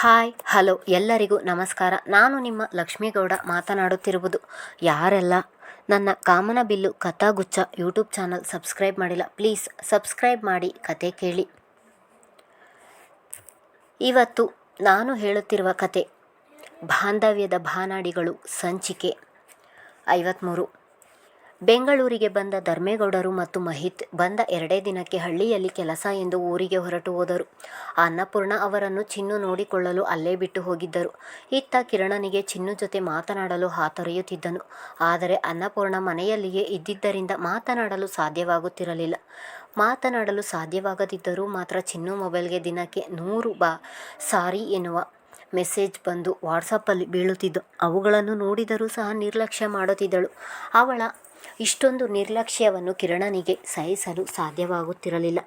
Hi, hello, ಎಲ್ಲರಿಗೂ ನಮಸ್ಕಾರ. ನಾನು ನಿಮ್ಮ ಲಕ್ಷ್ಮೀಗೌಡ ಮಾತನಾಡುತ್ತಿರುವುದು ಯಾರೆಲ್ಲ? ನನ್ನ Kamanabillu Kathagucchha YouTube channel subscribe ಮಾಡಿಲ್ಲ, ಪ್ಲೀಸ್ ಸಬ್ಸ್ಕ್ರೈಬ್ ಮಾಡಿ ಕತೆ ಕೇಳಿ. ಇವತ್ತು ನಾನು ಹೇಳುತ್ತಿರುವ ಕತೆ, ಬಾಂಧವ್ಯದ ಬಾನಾಡಿಗಳು ಸಂಚಿಕೆ ಐವತ್ತ್ಮೂರು ಬೆಂಗಳೂರಿಗೆ ಬಂದ ಧರ್ಮೇಗೌಡರು ಮತ್ತು ಮಹಿತ್ ಬಂದ ಎರಡೇ ದಿನಕ್ಕೆ ಹಳ್ಳಿಯಲ್ಲಿ ಕೆಲಸ ಎಂದು ಊರಿಗೆ ಹೊರಟು ಹೋದರು. ಅನ್ನಪೂರ್ಣ ಅವರನ್ನು ಚಿನ್ನು ನೋಡಿಕೊಳ್ಳಲು ಅಲ್ಲೇ ಬಿಟ್ಟು ಹೋಗಿದ್ದರು. ಇತ್ತ ಕಿರಣನಿಗೆ ಚಿನ್ನು ಜೊತೆ ಮಾತನಾಡಲು ಹಾತೊರೆಯುತ್ತಿದ್ದನು. ಆದರೆ ಅನ್ನಪೂರ್ಣ ಮನೆಯಲ್ಲಿಯೇ ಇದ್ದಿದ್ದರಿಂದ ಮಾತನಾಡಲು ಸಾಧ್ಯವಾಗುತ್ತಿರಲಿಲ್ಲ. ಮಾತನಾಡಲು ಸಾಧ್ಯವಾಗದಿದ್ದರೂ ಮಾತ್ರ ಚಿನ್ನು ಮೊಬೈಲ್ಗೆ ದಿನಕ್ಕೆ ನೂರು ಬಾ ಸಾರಿ ಎನ್ನುವ ಮೆಸೇಜ್ ಬಂದು ವಾಟ್ಸಪ್ಪಲ್ಲಿ ಬೀಳುತ್ತಿದ್ದು, ಅವುಗಳನ್ನು ನೋಡಿದರೂ ಸಹ ನಿರ್ಲಕ್ಷ್ಯ ಮಾಡುತ್ತಿದ್ದಳು. ಅವಳ ಇಷ್ಟೊಂದು ನಿರ್ಲಕ್ಷ್ಯವನ್ನು ಕಿರಣನಿಗೆ ಸಹಿಸಲು ಸಾಧ್ಯವಾಗುತ್ತಿರಲಿಲ್ಲ.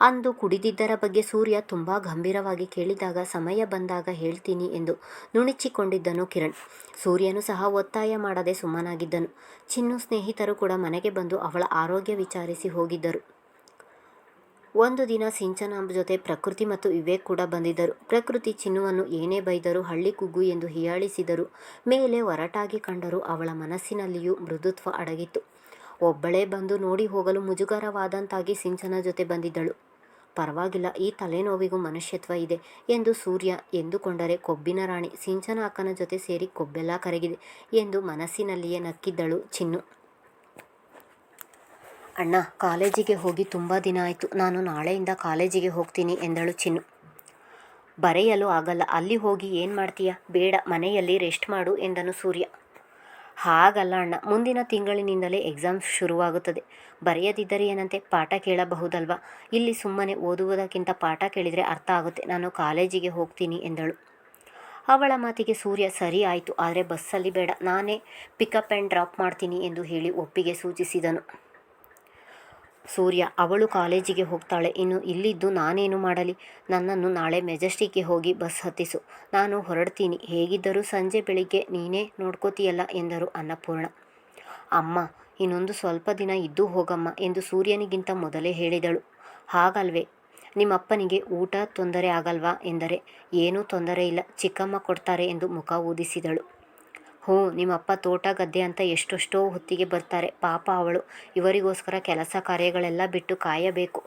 ಅಂದು ಕುಡಿದಿದ್ದರ ಬಗ್ಗೆ ಸೂರ್ಯ ತುಂಬ ಗಂಭೀರವಾಗಿ ಕೇಳಿದಾಗ, ಸಮಯ ಬಂದಾಗ ಹೇಳ್ತೀನಿ ಎಂದು ನುಣುಚಿಕೊಂಡಿದ್ದನು ಕಿರಣ್. ಸೂರ್ಯನು ಸಹ ಒತ್ತಾಯ ಮಾಡದೆ ಸುಮ್ಮನಾಗಿದ್ದನು. ಚಿನ್ನು ಸ್ನೇಹಿತರು ಕೂಡ ಮನೆಗೆ ಬಂದು ಅವಳ ಆರೋಗ್ಯ ವಿಚಾರಿಸಿ ಹೋಗಿದ್ದರು. ಒಂದು ದಿನ ಸಿಂಚನ ಜೊತೆ ಪ್ರಕೃತಿ ಮತ್ತು ವಿವೇಕ್ ಕೂಡ ಬಂದಿದ್ದರು. ಪ್ರಕೃತಿ ಚಿನ್ನುವನ್ನು ಏನೇ ಬೈದರೂ ಹಳ್ಳಿ ಕುಗ್ಗು ಎಂದು ಹೀಯಾಳಿಸಿದರು. ಮೇಲೆ ಒರಟಾಗಿ ಕಂಡರೂ ಅವಳ ಮನಸ್ಸಿನಲ್ಲಿಯೂ ಮೃದುತ್ವ ಅಡಗಿತ್ತು. ಒಬ್ಬಳೇ ಬಂದು ನೋಡಿ ಹೋಗಲು ಮುಜುಗರವಾದಂತಾಗಿ ಸಿಂಚನ ಜೊತೆ ಬಂದಿದ್ದಳು. ಪರವಾಗಿಲ್ಲ, ಈ ತಲೆನೋವಿಗೂ ಮನುಷ್ಯತ್ವ ಇದೆ ಎಂದು ಸೂರ್ಯ ಎಂದುಕೊಂಡರೆ ಕೊಬ್ಬಿನ ರಾಣಿ ಸಿಂಚನ ಅಕ್ಕನ ಜೊತೆ ಸೇರಿ ಕೊಬ್ಬೆಲ್ಲ ಕರಗಿದೆ ಎಂದು ಮನಸ್ಸಿನಲ್ಲಿಯೇ ನಕ್ಕಿದ್ದಳು ಚಿನ್ನು. ಅಣ್ಣ, ಕಾಲೇಜಿಗೆ ಹೋಗಿ ತುಂಬ ದಿನ ಆಯಿತು. ನಾನು ನಾಳೆಯಿಂದ ಕಾಲೇಜಿಗೆ ಹೋಗ್ತೀನಿ ಎಂದಳು ಚಿನ್ನು. ಬರೆಯಲು ಆಗಲ್ಲ. ಅಲ್ಲಿ ಹೋಗಿ ಏನು ಮಾಡ್ತೀಯ? ಬೇಡ, ಮನೆಯಲ್ಲಿ ರೆಸ್ಟ್ ಮಾಡು ಎಂದನು ಸೂರ್ಯ. ಹಾಗಲ್ಲ ಅಣ್ಣ. ಮುಂದಿನ ತಿಂಗಳಿನಿಂದಲೇ ಎಕ್ಸಾಮ್ಸ್ ಶುರುವಾಗುತ್ತದೆ. ಬರೆಯದಿದ್ದರೆ ಏನಂತೆ? ಪಾಠ ಕೇಳಬಹುದಲ್ವಾ? ಇಲ್ಲಿ ಸುಮ್ಮನೆ ಓದುವುದಕ್ಕಿಂತ ಪಾಠ ಕೇಳಿದರೆ ಅರ್ಥ ಆಗುತ್ತೆ. ನಾನು ಕಾಲೇಜಿಗೆ ಹೋಗ್ತೀನಿ ಎಂದಳು. ಅವಳ ಮಾತಿಗೆ ಸೂರ್ಯ, ಸರಿ ಆಯಿತು. ಆದರೆ ಬಸ್ಸಲ್ಲಿ ಬೇಡ. ನಾನೇ ಪಿಕಪ್ ಆ್ಯಂಡ್ ಡ್ರಾಪ್ ಮಾಡ್ತೀನಿ ಎಂದು ಹೇಳಿ ಒಪ್ಪಿಗೆ ಸೂಚಿಸಿದನು. ಸೂರ್ಯ, ಅವಳು ಕಾಲೇಜಿಗೆ ಹೋಗ್ತಾಳೆ. ಇನ್ನು ಇಲ್ಲಿದ್ದು ನಾನೇನು ಮಾಡಲಿ? ನನ್ನನ್ನು ನಾಳೆ ಮೆಜೆಸ್ಟಿಕ್ಗೆ ಹೋಗಿ ಬಸ್ ಹತ್ತಿಸು. ನಾನು ಹೊರಡ್ತೀನಿ. ಹೇಗಿದ್ದರೂ ಸಂಜೆ ಬೆಳಿಗ್ಗೆ ನೀನೇ ನೋಡ್ಕೋತೀಯಲ್ಲ ಎಂದರು ಅನ್ನಪೂರ್ಣ. ಅಮ್ಮ, ಇನ್ನೊಂದು ಸ್ವಲ್ಪ ದಿನ ಇದ್ದು ಹೋಗಮ್ಮ ಎಂದು ಸೂರ್ಯನಿಗಿಂತ ಮೊದಲೇ ಹೇಳಿದಳು. ಹಾಗಲ್ವೇ? ನಿಮ್ಮಪ್ಪನಿಗೆ ಊಟ ತೊಂದರೆ ಆಗಲ್ವಾ ಎಂದರೆ? ಏನೂ ತೊಂದರೆ ಇಲ್ಲ. ಚಿಕ್ಕಮ್ಮ ಕೊಡ್ತಾರೆ ಎಂದು ಮುಖ ಊದಿಸಿದಳು. ಹ್ಞೂ ನಿಮ್ಮಪ್ಪ ತೋಟ ಗದ್ದೆ ಅಂತ ಎಷ್ಟೆಷ್ಟೋ ಹೊತ್ತಿಗೆ ಬರ್ತಾರೆ. ಪಾಪ ಅವಳು. ಇವರಿಗೋಸ್ಕರ ಕೆಲಸ ಕಾರ್ಯಗಳೆಲ್ಲ ಬಿಟ್ಟು ಕಾಯಬೇಕು.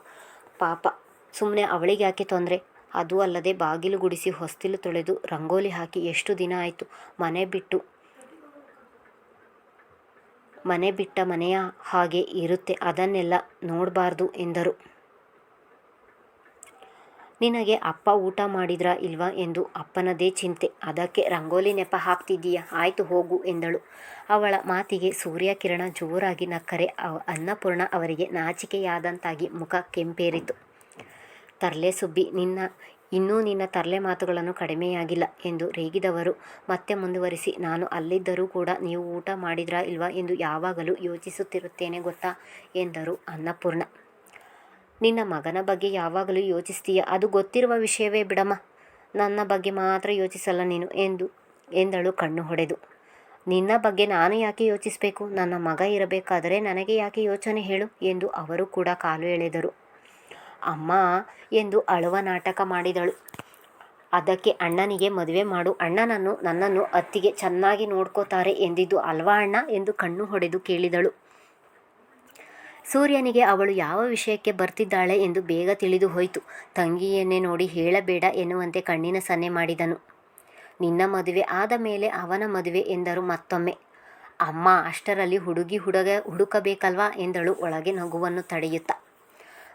ಪಾಪ. ಸುಮ್ಮನೆ ಅವಳಿಗೆ ಯಾಕೆ ತೊಂದರೆ? ಅದು ಅಲ್ಲದೆ ಬಾಗಿಲು ಗುಡಿಸಿ ಹೊಸ್ತಿಲು ತೊಳೆದು ರಂಗೋಲಿ ಹಾಕಿ ಎಷ್ಟು ದಿನ ಆಯಿತು? ಮನೆ ಬಿಟ್ಟು, ಮನೆ ಬಿಟ್ಟ ಮನೆಯ ಹಾಗೆ ಇರುತ್ತೆ. ಅದನ್ನೆಲ್ಲ ನೋಡಬಾರ್ದು ಎಂದರು. ನಿನಗೆ ಅಪ್ಪ ಊಟ ಮಾಡಿದ್ರಾ ಇಲ್ವಾ ಎಂದು ಅಪ್ಪನದೇ ಚಿಂತೆ. ಅದಕ್ಕೆ ರಂಗೋಲಿ ನೆಪ ಹಾಕ್ತಿದ್ದೀಯಾ? ಆಯ್ತು, ಹೋಗು ಎಂದಳು. ಅವಳ ಮಾತಿಗೆ ಸೂರ್ಯಕಿರಣ ಜೋರಾಗಿ ನಕ್ಕರೆ. ಅನ್ನಪೂರ್ಣ ಅವರಿಗೆ ನಾಚಿಕೆಯಾದಂತಾಗಿ ಮುಖ ಕೆಂಪೇರಿತು. ತರ್ಲೆ ಸುಬ್ಬಿ, ನಿನ್ನ, ಇನ್ನೂ ನಿನ್ನ ತರಲೆ ಮಾತುಗಳನ್ನು ಕಡಿಮೆಯಾಗಿಲ್ಲ ಎಂದು ರೇಗಿದವರು ಮತ್ತೆ ಮುಂದುವರಿಸಿ, ನಾನು ಅಲ್ಲಿದ್ದರೂ ಕೂಡ ನೀವು ಊಟ ಮಾಡಿದ್ರಾ ಇಲ್ವಾ ಎಂದು ಯಾವಾಗಲೂ ಯೋಚಿಸುತ್ತಿರುತ್ತೇನೆ ಗೊತ್ತಾ ಎಂದರು ಅನ್ನಪೂರ್ಣ. ನಿನ್ನ ಮಗನ ಬಗ್ಗೆ ಯಾವಾಗಲೂ ಯೋಚಿಸ್ತೀಯ. ಅದು ಗೊತ್ತಿರುವ ವಿಷಯವೇ ಬಿಡಮ್ಮ. ನನ್ನ ಬಗ್ಗೆ ಮಾತ್ರ ಯೋಚಿಸಲ್ಲ ನೀನು ಎಂದು, ಎಂದಳು ಕಣ್ಣು ಹೊಡೆದು. ನಿನ್ನ ಬಗ್ಗೆ ನಾನು ಯಾಕೆ ಯೋಚಿಸಬೇಕು? ನನ್ನ ಮಗ ಇರಬೇಕಾದರೆ ನನಗೆ ಯಾಕೆ ಯೋಚನೆ ಹೇಳು ಎಂದು ಅವರು ಕೂಡ ಕಾಲು ಎಳೆದರು. ಅಮ್ಮ ಎಂದು ಅಳುವ ನಾಟಕ ಮಾಡಿದಳು. ಅದಕ್ಕೆ ಅಣ್ಣನಿಗೆ ಮದುವೆ ಮಾಡು. ಅಣ್ಣನನ್ನು ನನ್ನನ್ನು ಅತ್ತಿಗೆ ಚೆನ್ನಾಗಿ ನೋಡ್ಕೋತಾರೆ ಎಂದಿದ್ದು ಅಲ್ವಾ ಅಣ್ಣ ಎಂದು ಕಣ್ಣು ಹೊಡೆದು ಕೇಳಿದಳು. ಸೂರ್ಯನಿಗೆ ಅವಳು ಯಾವ ವಿಷಯಕ್ಕೆ ಬರ್ತಿದ್ದಾಳೆ ಎಂದು ಬೇಗ ತಿಳಿದು ಹೋಯಿತು. ತಂಗಿಯನ್ನೇ ನೋಡಿ ಹೇಳಬೇಡ ಎನ್ನುವಂತೆ ಕಣ್ಣಿನ ಸನ್ನೆ ಮಾಡಿದನು. ನಿನ್ನ ಮದುವೆ ಆದ ಮೇಲೆ ಅವನ ಮದುವೆ ಎಂದರು ಮತ್ತೊಮ್ಮೆ. ಅಮ್ಮ, ಅಷ್ಟರಲ್ಲಿ ಹುಡುಗಿ ಹುಡುಗ ಹುಡುಕಬೇಕಲ್ವಾ ಎಂದಳು ಒಳಗೆ ನಗುವನ್ನು ತಡೆಯುತ್ತ.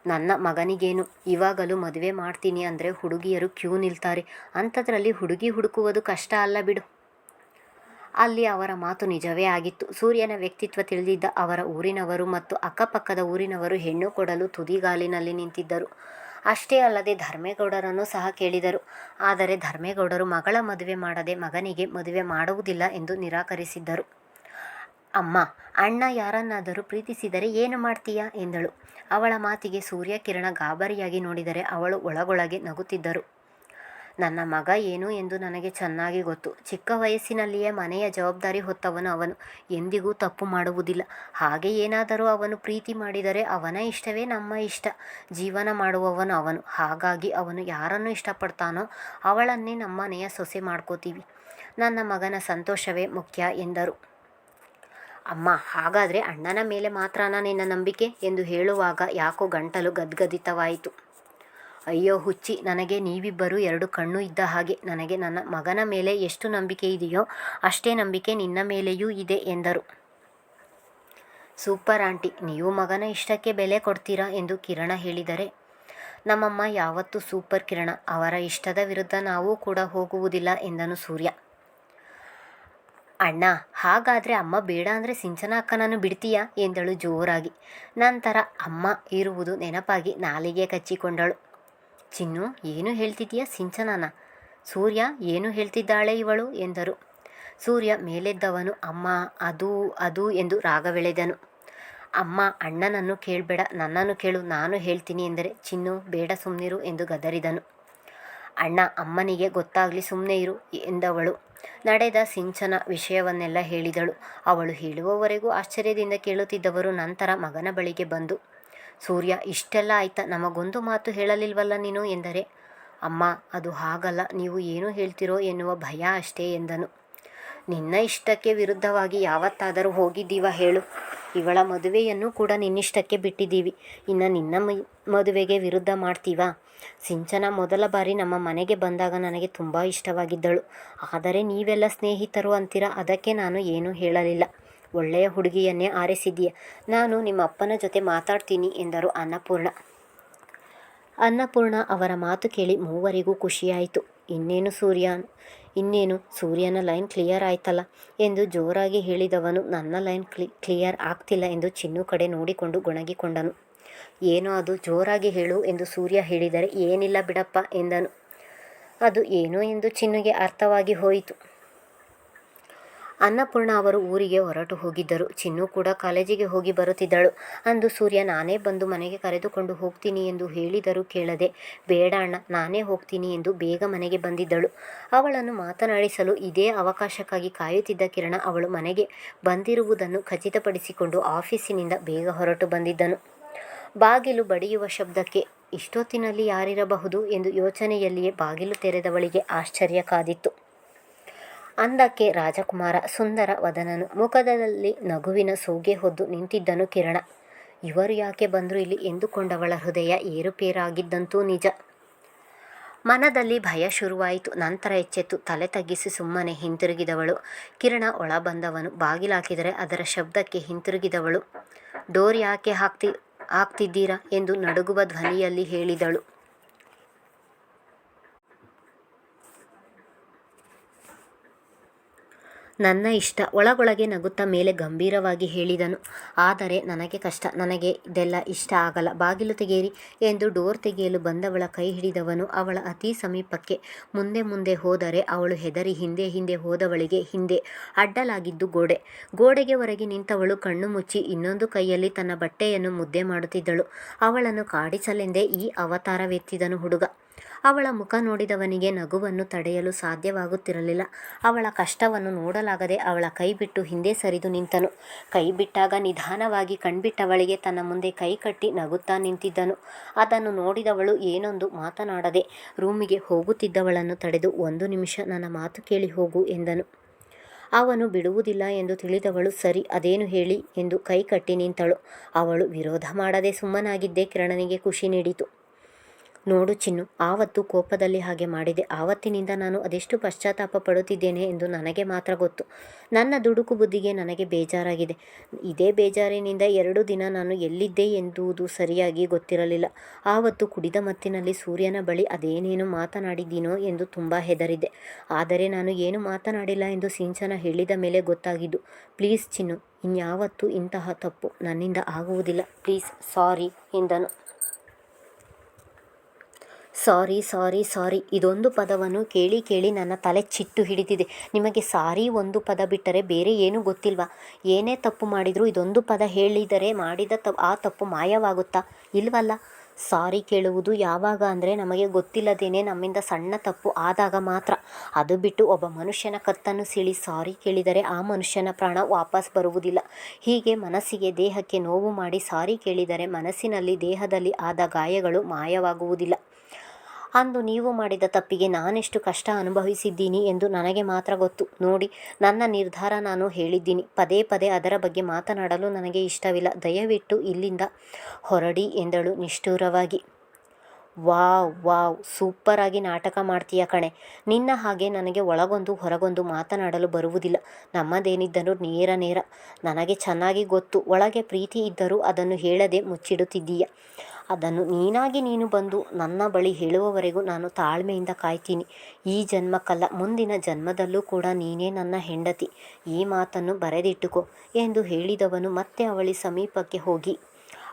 ನನ್ನ ಮಗನಿಗೇನು, ಇವಾಗಲೂ ಮದುವೆ ಮಾಡ್ತೀನಿ ಅಂದರೆ ಹುಡುಗಿಯರು ಕ್ಯೂ ನಿಲ್ತಾರೆ. ಅಂಥದ್ರಲ್ಲಿ ಹುಡುಗಿ ಹುಡುಕುವುದು ಕಷ್ಟ ಅಲ್ಲ ಬಿಡು. ಅಲ್ಲಿ ಅವರ ಮಾತು ನಿಜವೇ ಆಗಿತ್ತು. ಸೂರ್ಯನ ವ್ಯಕ್ತಿತ್ವ ತಿಳಿದಿದ್ದ ಅವರ ಊರಿನವರು ಮತ್ತು ಅಕ್ಕಪಕ್ಕದ ಊರಿನವರು ಹೆಣ್ಣು ಕೊಡಲು ತುದಿಗಾಲಿನಲ್ಲಿ ನಿಂತಿದ್ದರು. ಅಷ್ಟೇ ಅಲ್ಲದೆ ಧರ್ಮೇಗೌಡರನ್ನು ಸಹ ಕೇಳಿದರು. ಆದರೆ ಧರ್ಮೇಗೌಡರು ಮಗಳ ಮದುವೆ ಮಾಡದೆ ಮಗನಿಗೆ ಮದುವೆ ಮಾಡುವುದಿಲ್ಲ ಎಂದು ನಿರಾಕರಿಸಿದ್ದರು. ಅಮ್ಮ, ಅಣ್ಣ ಯಾರನ್ನಾದರೂ ಪ್ರೀತಿಸಿದರೆ ಏನು ಮಾಡ್ತೀಯಾ? ಎಂದಳು. ಅವಳ ಮಾತಿಗೆ ಸೂರ್ಯ ಕಿರಣ ಗಾಬರಿಯಾಗಿ ನೋಡಿದರೆ ಅವಳು ಒಳಗೊಳಗೆ ನಗುತ್ತಿದ್ದರು. ನನ್ನ ಮಗ ಏನು ಎಂದು ನನಗೆ ಚೆನ್ನಾಗಿ ಗೊತ್ತು. ಚಿಕ್ಕ ವಯಸ್ಸಿನಲ್ಲಿಯೇ ಮನೆಯ ಜವಾಬ್ದಾರಿ ಹೊತ್ತವನು ಅವನು. ಎಂದಿಗೂ ತಪ್ಪು ಮಾಡುವುದಿಲ್ಲ. ಹಾಗೆ ಏನಾದರೂ ಅವನು ಪ್ರೀತಿ ಮಾಡಿದರೆ ಅವನ ಇಷ್ಟವೇ ನಮ್ಮ ಇಷ್ಟ. ಜೀವನ ಮಾಡುವವನು ಅವನು. ಹಾಗಾಗಿ ಅವನು ಯಾರನ್ನು ಇಷ್ಟಪಡ್ತಾನೋ ಅವಳನ್ನೇ ನಮ್ಮನೆಯ ಸೊಸೆ ಮಾಡ್ಕೋತೀವಿ. ನನ್ನ ಮಗನ ಸಂತೋಷವೇ ಮುಖ್ಯ ಎಂದರು. ಅಮ್ಮ, ಹಾಗಾದರೆ ಅಣ್ಣನ ಮೇಲೆ ಮಾತ್ರನ ನಿನ್ನ ನಂಬಿಕೆ? ಎಂದು ಹೇಳುವಾಗ ಯಾಕೋ ಗಂಟಲು ಗದ್ಗದಿತವಾಯಿತು. ಅಯ್ಯೋ ಹುಚ್ಚಿ, ನನಗೆ ನೀವಿಬ್ಬರು ಎರಡು ಕಣ್ಣು ಇದ್ದ ಹಾಗೆ, ನನಗೆ ನನ್ನ ಮಗನ ಮೇಲೆ ಎಷ್ಟು ನಂಬಿಕೆ ಇದೆಯೋ ಅಷ್ಟೇ ನಂಬಿಕೆ ನಿನ್ನ ಮೇಲೆಯೂ ಇದೆ ಎಂದರು. ಸೂಪರ್ ಆಂಟಿ, ನೀವು ಮಗನ ಇಷ್ಟಕ್ಕೆ ಬೆಲೆ ಕೊಡ್ತೀರಾ ಎಂದು ಕಿರಣ ಹೇಳಿದರೆ, ನಮ್ಮಮ್ಮ ಯಾವತ್ತೂ ಸೂಪರ್ ಕಿರಣ, ಅವರ ಇಷ್ಟದ ವಿರುದ್ಧ ನಾವು ಕೂಡ ಹೋಗುವುದಿಲ್ಲ ಎಂದನು ಸೂರ್ಯ. ಅಣ್ಣ, ಹಾಗಾದರೆ ಅಮ್ಮ ಬೇಡ ಅಂದರೆ ಸಿಂಚನ ಅಕ್ಕನನ್ನು ಬಿಡ್ತೀಯಾ ಎಂದಳು ಜೋರಾಗಿ. ನಂತರ ಅಮ್ಮ ಇರುವುದು ನೆನಪಾಗಿ ನಾಲಿಗೆ ಕಚ್ಚಿಕೊಂಡಳು. ಚಿನ್ನು, ಏನು ಹೇಳ್ತಿದ್ದೀಯಾ ಸಿಂಚನನ? ಸೂರ್ಯ, ಏನು ಹೇಳ್ತಿದ್ದಾಳೆ ಇವಳು? ಎಂದರು. ಸೂರ್ಯ ಮೇಲೆದ್ದವನು, ಅಮ್ಮ, ಅದು ಅದು ಎಂದು ರಾಗವೆಳೆದನು. ಅಮ್ಮ, ಅಣ್ಣನನ್ನು ಕೇಳಬೇಡ, ನನ್ನನ್ನು ಕೇಳು, ನಾನು ಹೇಳ್ತೀನಿ ಎಂದರೆ ಚಿನ್ನು, ಬೇಡ ಸುಮ್ಮನಿರು ಎಂದು ಗದರಿದನು. ಅಣ್ಣ, ಅಮ್ಮನಿಗೆ ಗೊತ್ತಾಗಲಿ ಸುಮ್ಮನೆ ಇರು ಎಂದವಳು. ನಡೆದ ಸಿಂಚನ ವಿಷಯವನ್ನೆಲ್ಲ ಹೇಳಿದಳು. ಅವಳು ಹೇಳುವವರೆಗೂ ಆಶ್ಚರ್ಯದಿಂದ ಕೇಳುತ್ತಿದ್ದವರು ನಂತರ ಮಗನ ಬಳಿಗೆ ಬಂದು ಸೂರ್ಯ, ಇಷ್ಟೆಲ್ಲ ಆಯ್ತಾ? ನಮಗೊಂದು ಮಾತು ಹೇಳಲಿಲ್ವಲ್ಲ ನೀನು? ಎಂದರೆ, ಅಮ್ಮ, ಅದು ಹಾಗಲ್ಲ. ನೀವು ಏನು ಹೇಳ್ತಿರೋ ಎನ್ನುವ ಭಯ ಅಷ್ಟೇ ಎಂದನು. ನಿನ್ನ ಇಷ್ಟಕ್ಕೆ ವಿರುದ್ಧವಾಗಿ ಯಾವತ್ತಾದರೂ ಹೋಗಿದ್ದೀವ ಹೇಳು. ಇವಳ ಮದುವೆಯನ್ನು ಕೂಡ ನಿನ್ನಿಷ್ಟಕ್ಕೆ ಬಿಟ್ಟಿದ್ದೀವಿ. ಇನ್ನು ನಿನ್ನ ಮದುವೆಗೆ ವಿರುದ್ಧ ಮಾಡ್ತೀವಾ? ಸಿಂಚನ ಮೊದಲ ಬಾರಿ ನಮ್ಮ ಮನೆಗೆ ಬಂದಾಗ ನನಗೆ ತುಂಬ ಇಷ್ಟವಾಗಿದ್ದಳು. ಆದರೆ ನೀವೆಲ್ಲ ಸ್ನೇಹಿತರು ಅಂತೀರ? ಅದಕ್ಕೆ ನಾನು ಏನೂ ಹೇಳಲಿಲ್ಲ. ಒಳ್ಳೆಯ ಹುಡುಗಿಯನ್ನೇ ಆರಿಸಿದ್ದೀಯ. ನಾನು ನಿಮ್ಮ ಅಪ್ಪನ ಜೊತೆ ಮಾತಾಡ್ತೀನಿ ಎಂದರು ಅನ್ನಪೂರ್ಣ. ಅನ್ನಪೂರ್ಣ ಅವರ ಮಾತು ಕೇಳಿ ಮೂವರಿಗೂ ಖುಷಿಯಾಯಿತು. ಇನ್ನೇನು ಸೂರ್ಯ, ಇನ್ನೇನು ಸೂರ್ಯನ ಲೈನ್ ಕ್ಲಿಯರ್ ಆಯ್ತಲ್ಲ ಎಂದು ಜೋರಾಗಿ ಹೇಳಿದವನು, ನನ್ನ ಲೈನ್ ಕ್ಲಿ, ಕ್ಲಿಯರ್ ಆಗ್ತಿಲ್ಲ ಎಂದು ಚಿನ್ನು ಕಡೆ ನೋಡಿಕೊಂಡು ಗೊಣಗಿಕೊಂಡನು. ಏನೋ ಅದು ಜೋರಾಗಿ ಹೇಳು ಎಂದು ಸೂರ್ಯ ಹೇಳಿದರೆ, ಏನಿಲ್ಲ ಬಿಡಪ್ಪ ಎಂದನು. ಅದು ಏನೋ ಎಂದು ಚಿನ್ನುಗೆ ಅರ್ಥವಾಗಿ ಹೋಯಿತು. ಅನ್ನಪೂರ್ಣ ಅವರು ಊರಿಗೆ ಹೊರಟು ಹೋಗಿದ್ದರು. ಚಿನ್ನು ಕೂಡ ಕಾಲೇಜಿಗೆ ಹೋಗಿ ಬರುತ್ತಿದ್ದಳು. ಅಂದು ಸೂರ್ಯ, ನಾನೇ ಬಂದು ಮನೆಗೆ ಕರೆದುಕೊಂಡು ಹೋಗ್ತೀನಿ ಎಂದು ಹೇಳಿದರೂ ಕೇಳದೆ, ಬೇಡ ಅಣ್ಣ, ನಾನೇ ಹೋಗ್ತೀನಿ ಎಂದು ಬೇಗ ಮನೆಗೆ ಬಂದಿದ್ದಳು. ಅವಳನ್ನು ಮಾತನಾಡಿಸಲು ಇದೇ ಅವಕಾಶಕ್ಕಾಗಿ ಕಾಯುತ್ತಿದ್ದ ಕಿರಣ ಅವಳು ಮನೆಗೆ ಬಂದಿರುವುದನ್ನು ಖಚಿತಪಡಿಸಿಕೊಂಡು ಆಫೀಸಿನಿಂದ ಬೇಗ ಹೊರಟು ಬಂದಿದ್ದನು. ಬಾಗಿಲು ಬಡಿಯುವ ಶಬ್ದಕ್ಕೆ, ಇಷ್ಟೊತ್ತಿನಲ್ಲಿ ಯಾರಿರಬಹುದು? ಎಂದು ಯೋಚನೆಯಲ್ಲಿಯೇ ಬಾಗಿಲು ತೆರೆದವಳಿಗೆ ಆಶ್ಚರ್ಯ ಕಾದಿತ್ತು. ಅಂದಕ್ಕೆ ರಾಜಕುಮಾರ ಸುಂದರ ವದನನು. ಮುಖದಲ್ಲಿ ನಗುವಿನ ಸೋಗೆ ಹೊದ್ದು ನಿಂತಿದ್ದನು ಕಿರಣ. ಇವರು ಯಾಕೆ ಬಂದರು ಇಲ್ಲಿ ಎಂದುಕೊಂಡವಳ ಹೃದಯ ಏರುಪೇರಾಗಿದ್ದಂತೂ ನಿಜ. ಮನದಲ್ಲಿ ಭಯ ಶುರುವಾಯಿತು. ನಂತರ ಎಚ್ಚೆತ್ತು. ತಲೆ ತಗ್ಗಿಸಿ ಸುಮ್ಮನೆ ಹಿಂತಿರುಗಿದವಳು. ಕಿರಣ ಒಳ ಬಂದವನು ಬಾಗಿಲಾಕಿದರೆ ಅದರ ಶಬ್ದಕ್ಕೆ ಹಿಂತಿರುಗಿದವಳು. ಡೋರ್ ಯಾಕೆ ಹಾಕ್ತಿ, ಹಾಕ್ತಿದ್ದೀರಾ ಎಂದು ನಡುಗುವ ಧ್ವನಿಯಲ್ಲಿ ಹೇಳಿದಳು. ನನ್ನ ಇಷ್ಟ. ಒಳಗೊಳಗೆ ನಗುತ್ತಾ ಮೇಲೆ ಗಂಭೀರವಾಗಿ ಹೇಳಿದನು. ಆದರೆ ನನಗೆ ಕಷ್ಟ. ನನಗೆ ಇದೆಲ್ಲ ಇಷ್ಟ ಆಗಲ್ಲ. ಬಾಗಿಲು ತೆಗೆಯಿರಿ ಎಂದು ಡೋರ್ ತೆಗೆಯಲು ಬಂದವಳ ಕೈ ಹಿಡಿದವನು ಅವಳ ಅತಿ ಸಮೀಪಕ್ಕೆ. ಮುಂದೆ ಮುಂದೆ ಹೋದರೆ ಅವಳು ಹೆದರಿ ಹಿಂದೆ ಹಿಂದೆ ಹೋದವಳಿಗೆ ಹಿಂದೆ ಅಡ್ಡಲಾಗಿದ್ದು ಗೋಡೆ. ಗೋಡೆಗೆ ಹೊರಗೆ ನಿಂತವಳು ಕಣ್ಣು ಮುಚ್ಚಿ ಇನ್ನೊಂದು ಕೈಯಲ್ಲಿ ತನ್ನ ಬಟ್ಟೆಯನ್ನು ಮುದ್ದೆ ಮಾಡುತ್ತಿದ್ದಳು. ಅವಳನ್ನು ಕಾಡಿಸಲೆಂದೇ ಈ ಅವತಾರವೆತ್ತಿದನು ಹುಡುಗ. ಅವಳ ಮುಖ ನೋಡಿದವನಿಗೆ ನಗುವನ್ನು ತಡೆಯಲು ಸಾಧ್ಯವಾಗುತ್ತಿರಲಿಲ್ಲ. ಅವಳ ಕಷ್ಟವನ್ನು ನೋಡಲಾಗದೆ ಅವಳ ಕೈ ಬಿಟ್ಟು ಹಿಂದೆ ಸರಿದು ನಿಂತನು. ಕೈ ಬಿಟ್ಟಾಗ ನಿಧಾನವಾಗಿ ಕಣ್ಬಿಟ್ಟವಳಿಗೆ ತನ್ನ ಮುಂದೆ ಕೈ ಕಟ್ಟಿ ನಗುತ್ತಾ ನಿಂತಿದ್ದನು. ಅದನ್ನು ನೋಡಿದವಳು ಏನೊಂದು ಮಾತನಾಡದೆ ರೂಮಿಗೆ ಹೋಗುತ್ತಿದ್ದವಳನ್ನು ತಡೆದು, ಒಂದು ನಿಮಿಷ, ನನ್ನ ಮಾತು ಕೇಳಿ ಹೋಗು ಎಂದನು. ಅವನು ಬಿಡುವುದಿಲ್ಲ ಎಂದು ತಿಳಿದವಳು ಸರಿ, ಅದೇನು ಹೇಳಿ ಎಂದು ಕೈ ಕಟ್ಟಿ ನಿಂತಳು. ಅವಳು ವಿರೋಧ ಮಾಡದೆ ಸುಮ್ಮನಾಗಿದ್ದೇ ಕಿರಣನಿಗೆ ಖುಷಿ ನೀಡಿತು. ನೋಡು ಚಿನ್ನು, ಆವತ್ತು ಕೋಪದಲ್ಲಿ ಹಾಗೆ ಮಾಡಿದೆ. ಆವತ್ತಿನಿಂದ ನಾನು ಅದೆಷ್ಟು ಪಶ್ಚಾತ್ತಾಪ ಪಡುತ್ತಿದ್ದೇನೆ ಎಂದು ನನಗೆ ಮಾತ್ರ ಗೊತ್ತು. ನನ್ನ ದುಡುಕು ಬುದ್ಧಿಗೆ ನನಗೆ ಬೇಜಾರಾಗಿದೆ. ಇದೇ ಬೇಜಾರಿನಿಂದ ಎರಡು ದಿನ ನಾನು ಎಲ್ಲಿದ್ದೆ ಎಂದುವುದು ಸರಿಯಾಗಿ ಗೊತ್ತಿರಲಿಲ್ಲ. ಆವತ್ತು ಕುಡಿದ ಮತ್ತಿನಲ್ಲಿ ಸೂರ್ಯನ ಬಳಿ ಅದೇನೇನು ಮಾತನಾಡಿದ್ದೀನೋ ಎಂದು ತುಂಬ ಹೆದರಿದೆ ಆದರೆ ನಾನು ಏನು ಮಾತನಾಡಿಲ್ಲ ಎಂದು ಸಿಂಚನ ಹೇಳಿದ ಮೇಲೆ ಗೊತ್ತಾಗಿದ್ದು, ಪ್ಲೀಸ್ ಚಿನ್ನು, ಇನ್ಯಾವತ್ತೂ ಇಂತಹ ತಪ್ಪು ನನ್ನಿಂದ ಆಗುವುದಿಲ್ಲ. ಪ್ಲೀಸ್, ಸಾರಿ, ಎಂದನು. ಸಾರಿ ಸಾರಿ ಸಾರಿ. ಇದೊಂದು ಪದವನ್ನು ಕೇಳಿ ಕೇಳಿ ನನ್ನ ತಲೆ ಚಿಟ್ಟು ಹಿಡಿದಿದೆ. ನಿಮಗೆ ಸಾರಿ ಒಂದು ಪದ ಬಿಟ್ಟರೆ ಬೇರೆ ಏನೂ ಗೊತ್ತಿಲ್ವಾ? ಏನೇ ತಪ್ಪು ಮಾಡಿದರೂ ಇದೊಂದು ಪದ ಹೇಳಿದರೆ ಮಾಡಿದ ತ ಆ ತಪ್ಪು ಮಾಯವಾಗುತ್ತಾ? ಇಲ್ವಲ್ಲ? ಸಾರಿ ಕೇಳುವುದು ಯಾವಾಗ ಅಂದರೆ ನಮಗೆ ಗೊತ್ತಿಲ್ಲದೇನೆ ನಮ್ಮಿಂದ ಸಣ್ಣ ತಪ್ಪು ಆದಾಗ ಮಾತ್ರ. ಅದು ಬಿಟ್ಟು ಒಬ್ಬ ಮನುಷ್ಯನ ಕತ್ತನ್ನು ಸಿಳಿ ಸಾರಿ ಕೇಳಿದರೆ ಆ ಮನುಷ್ಯನ ಪ್ರಾಣ ವಾಪಸ್ ಬರುವುದಿಲ್ಲ. ಹೀಗೆ ಮನಸ್ಸಿಗೆ ದೇಹಕ್ಕೆ ನೋವು ಮಾಡಿ ಸಾರಿ ಕೇಳಿದರೆ ಮನಸ್ಸಿನಲ್ಲಿ ದೇಹದಲ್ಲಿ ಆದ ಗಾಯಗಳು ಮಾಯವಾಗುವುದಿಲ್ಲ. ಅಂದು ನೀವು ಮಾಡಿದ ತಪ್ಪಿಗೆ ನಾನೆಷ್ಟು ಕಷ್ಟ ಅನುಭವಿಸಿದ್ದೀನಿ ಎಂದು ನನಗೆ ಮಾತ್ರ ಗೊತ್ತು. ನೋಡಿ, ನನ್ನ ನಿರ್ಧಾರ ನಾನು ಹೇಳಿದ್ದೀನಿ. ಪದೇ ಪದೇ ಅದರ ಬಗ್ಗೆ ಮಾತನಾಡಲು ನನಗೆ ಇಷ್ಟವಿಲ್ಲ. ದಯವಿಟ್ಟು ಇಲ್ಲಿಂದ ಹೊರಡಿ ಎಂದಳು ನಿಷ್ಠುರವಾಗಿ. ವಾವ್ ವಾವ್, ಸೂಪರಾಗಿ ನಾಟಕ ಮಾಡ್ತೀಯ ಕಣೆ. ನಿನ್ನ ಹಾಗೆ ನನಗೆ ಒಳಗೊಂದು ಹೊರಗೊಂದು ಮಾತನಾಡಲು ಬರುವುದಿಲ್ಲ. ನಮ್ಮದೇನಿದ್ದರೂ ನೇರ ನೇರ. ನನಗೆ ಚೆನ್ನಾಗಿ ಗೊತ್ತು. ಒಳಗೆ ಪ್ರೀತಿ ಇದ್ದರೂ ಅದನ್ನು ಹೇಳದೆ ಮುಚ್ಚಿಡುತ್ತಿದ್ದೀಯ. ಅದನ್ನು ನೀನಾಗಿ ನೀನು ಬಂದು ನನ್ನ ಬಳಿ ಹೇಳುವವರೆಗೂ ನಾನು ತಾಳ್ಮೆಯಿಂದ ಕಾಯ್ತೀನಿ. ಈ ಜನ್ಮಕ್ಕಲ್ಲ, ಮುಂದಿನ ಜನ್ಮದಲ್ಲೂ ಕೂಡ ನೀನೇ ನನ್ನ ಹೆಂಡತಿ. ಈ ಮಾತನ್ನು ಬರೆದಿಟ್ಟುಕೋ ಎಂದು ಹೇಳಿದವನು ಮತ್ತೆ ಅವಳಿ ಸಮೀಪಕ್ಕೆ ಹೋಗಿ.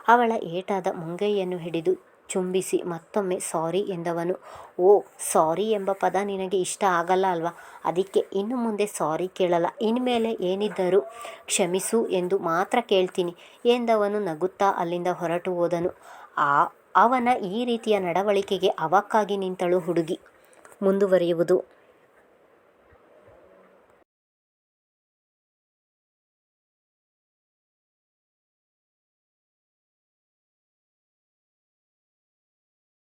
ಅವಳ ಏಟಾದ ಮುಂಗೈಯನ್ನು ಹಿಡಿದು ಚುಂಬಿಸಿ, ಮತ್ತೊಮ್ಮೆ ಸಾರಿ ಎಂದವನು. ಓ, ಸಾರಿ ಎಂಬ ಪದ ನಿನಗೆ ಇಷ್ಟ ಆಗಲ್ಲ ಅಲ್ವಾ? ಅದಕ್ಕೆ ಇನ್ನು ಮುಂದೆ ಸಾರಿ ಕೇಳಲ್ಲ. ಇನ್ಮೇಲೆ ಏನಿದ್ದರೂ ಕ್ಷಮಿಸು ಎಂದು ಮಾತ್ರ ಕೇಳ್ತೀನಿ ಎಂದವನು ನಗುತ್ತಾ ಅಲ್ಲಿಂದ ಹೊರಟು ಹೋದನು. ಆ, ಅವನ ಈ ರೀತಿಯ ನಡವಳಿಕೆಗೆ ಅವಕ್ಕಾಗಿ ನಿಂತಳು ಹುಡುಗಿ. ಮುಂದುವರಿಯುವುದು.